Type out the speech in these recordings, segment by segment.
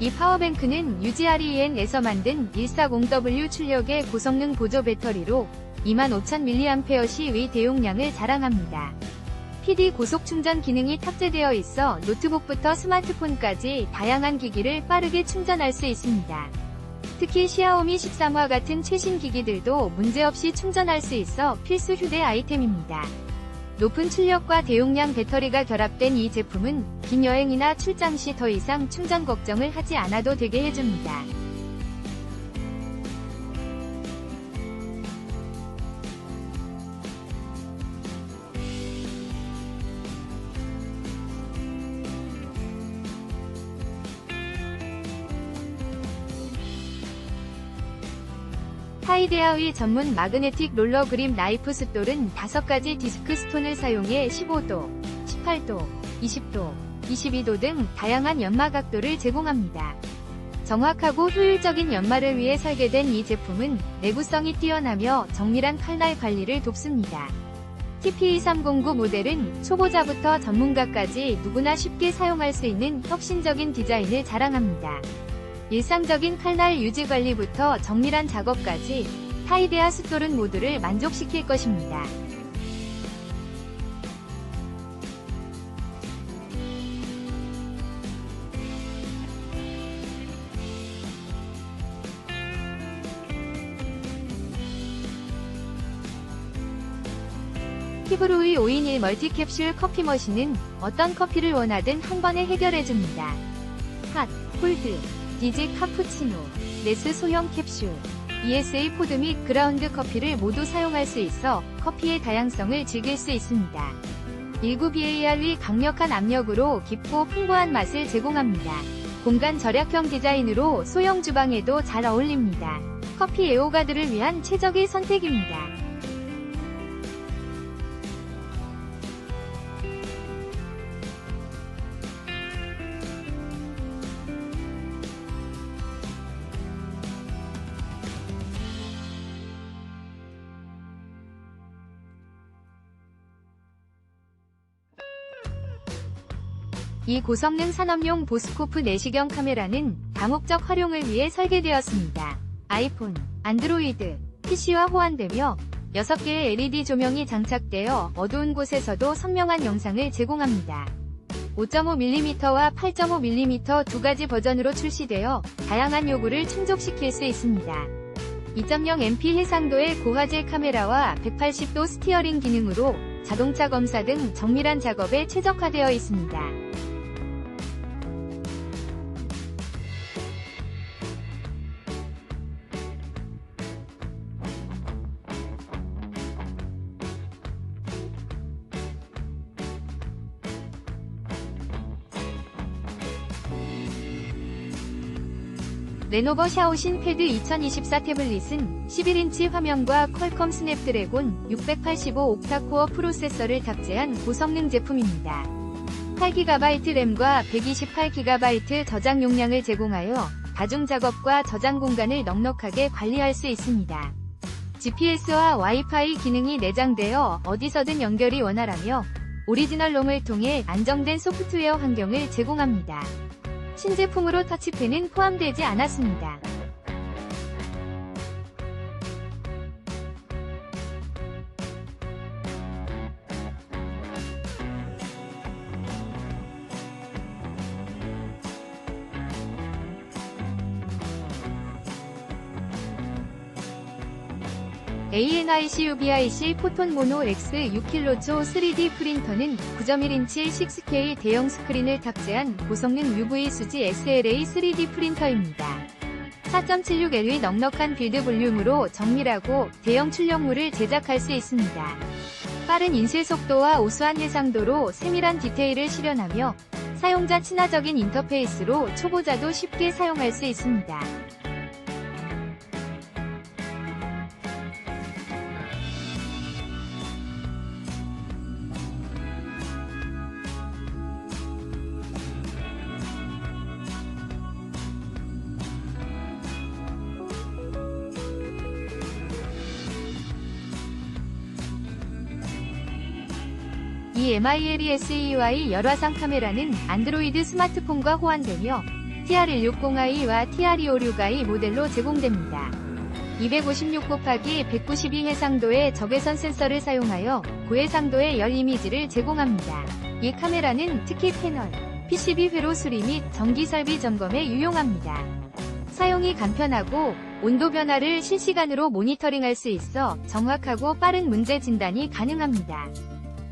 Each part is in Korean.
이 파워뱅크는 UGREN에서 만든 140W 출력의 고성능 보조 배터리로 25,000mAh의 대용량을 자랑합니다. PD 고속 충전 기능이 탑재되어 있어 노트북부터 스마트폰까지 다양한 기기를 빠르게 충전할 수 있습니다. 특히 시아오미 13화 같은 최신 기기들도 문제없이 충전할 수 있어 필수 휴대 아이템입니다. 높은 출력과 대용량 배터리가 결합된 이 제품은 긴 여행이나 출장 시 더 이상 충전 걱정을 하지 않아도 되게 해줍니다. 하이데아의 전문 마그네틱 롤러 그립 나이프 숫돌은 5가지 디스크 스톤을 사용해 15도, 18도, 20도, 22도 등 다양한 연마 각도를 제공합니다. 정확하고 효율적인 연마를 위해 설계된 이 제품은 내구성이 뛰어나며 정밀한 칼날 관리를 돕습니다. TP2309 모델은 초보자부터 전문가까지 누구나 쉽게 사용할 수 있는 혁신적인 디자인을 자랑합니다. 일상적인 칼날 유지 관리부터 정밀한 작업까지 타이데아 숫돌은 모두를 만족시킬 것입니다. 히브루의 5인1 멀티캡슐 커피 머신은 어떤 커피를 원하든 한 번에 해결해줍니다. 핫, 콜드, 디지 카푸치노, 네스 소형 캡슐, ESA 포드 및 그라운드 커피를 모두 사용할 수 있어 커피의 다양성을 즐길 수 있습니다. 19BAR의 강력한 압력으로 깊고 풍부한 맛을 제공합니다. 공간 절약형 디자인으로 소형 주방에도 잘 어울립니다. 커피 애호가들을 위한 최적의 선택입니다. 이 고성능 산업용 보스코프 내시경 카메라는 다목적 활용을 위해 설계되었습니다. 아이폰, 안드로이드, PC와 호환되며 6개의 LED 조명이 장착되어 어두운 곳에서도 선명한 영상을 제공합니다. 5.5mm와 8.5mm 두 가지 버전으로 출시되어 다양한 요구를 충족시킬 수 있습니다. 2.0MP 해상도의 고화질 카메라와 180도 스티어링 기능으로 자동차 검사 등 정밀한 작업에 최적화되어 있습니다. 레노버 샤오신 패드 2024 태블릿은 11인치 화면과 퀄컴 스냅드래곤 685 옥타코어 프로세서를 탑재한 고성능 제품입니다. 8GB 램과 128GB 저장 용량을 제공하여 다중 작업과 저장 공간을 넉넉하게 관리할 수 있습니다. GPS와 와이파이 기능이 내장되어 어디서든 연결이 원활하며 오리지널 롬을 통해 안정된 소프트웨어 환경을 제공합니다. 신제품으로 터치펜은 포함되지 않았습니다. ANICUBIC 포톤 모노 X 6kg 3D 프린터는 9.1인치 6K 대형 스크린을 탑재한 고성능 UV 수지 SLA 3D 프린터입니다. 4.76L의 넉넉한 빌드 볼륨으로 정밀하고 대형 출력물을 제작할 수 있습니다. 빠른 인쇄 속도와 우수한 해상도로 세밀한 디테일을 실현하며 사용자 친화적인 인터페이스로 초보자도 쉽게 사용할 수 있습니다. 이 MILESEY 열화상 카메라는 안드로이드 스마트폰과 호환되며 TR160i와 TR256i 모델로 제공됩니다. 256 곱하기 192 해상도의 적외선 센서를 사용하여 고해상도의 열 이미지를 제공합니다. 이 카메라는 특히 패널, PCB 회로 수리 및 정기 설비 점검에 유용합니다. 사용이 간편하고 온도 변화를 실시간으로 모니터링할 수 있어 정확하고 빠른 문제 진단이 가능합니다.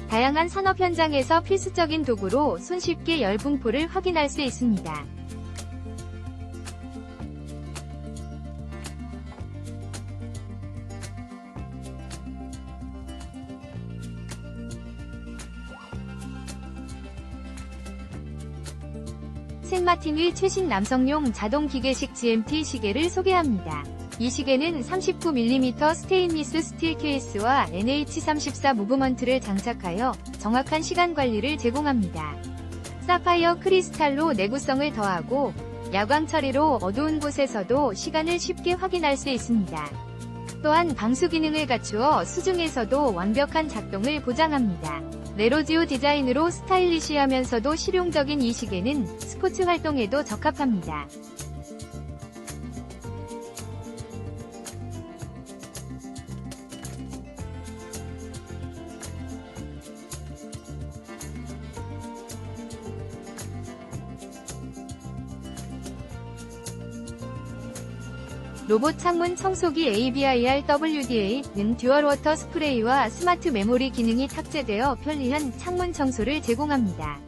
다양한 산업 현장에서 필수적인 도구로 손쉽게 열 분포를 확인할 수 있습니다. 생마틴의 최신 남성용 자동 기계식 GMT 시계를 소개합니다. 이 시계는 39mm 스테인리스 스틸 케이스와 NH34 무브먼트를 장착하여 정확한 시간 관리를 제공합니다. 사파이어 크리스탈로 내구성을 더하고 야광 처리로 어두운 곳에서도 시간을 쉽게 확인할 수 있습니다. 또한 방수 기능을 갖추어 수중에서도 완벽한 작동을 보장합니다. 네로지오 디자인으로 스타일리시하면서도 실용적인 이 시계는 스포츠 활동에도 적합합니다. 로봇 창문 청소기 ABIR WDA는 듀얼 워터 스프레이와 스마트 메모리 기능이 탑재되어 편리한 창문 청소를 제공합니다.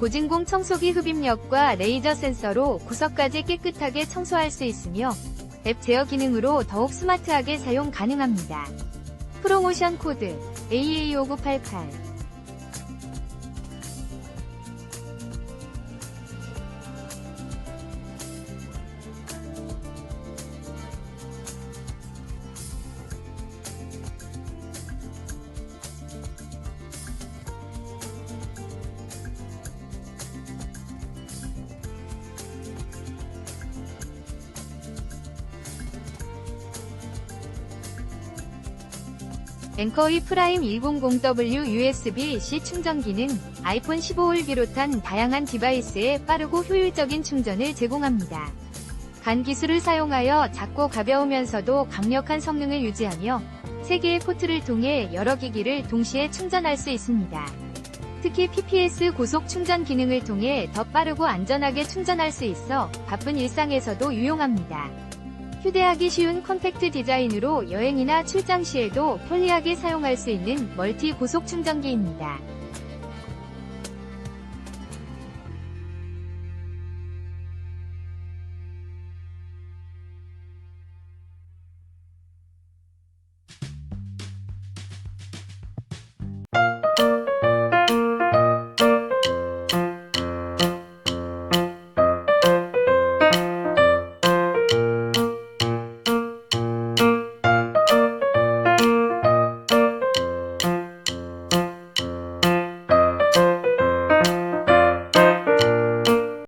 고진공 청소기 흡입력과 레이저 센서로 구석까지 깨끗하게 청소할 수 있으며 앱 제어 기능으로 더욱 스마트하게 사용 가능합니다. 프로모션 코드 AA5988 앵커의 프라임 100W USB-C 충전기는 아이폰 15를 비롯한 다양한 디바이스에 빠르고 효율적인 충전을 제공합니다. 간 기술을 사용하여 작고 가벼우면서도 강력한 성능을 유지하며 3개의 포트를 통해 여러 기기를 동시에 충전할 수 있습니다. 특히 PPS 고속 충전 기능을 통해 더 빠르고 안전하게 충전할 수 있어 바쁜 일상에서도 유용합니다. 휴대하기 쉬운 컴팩트 디자인으로 여행이나 출장 시에도 편리하게 사용할 수 있는 멀티 고속 충전기입니다.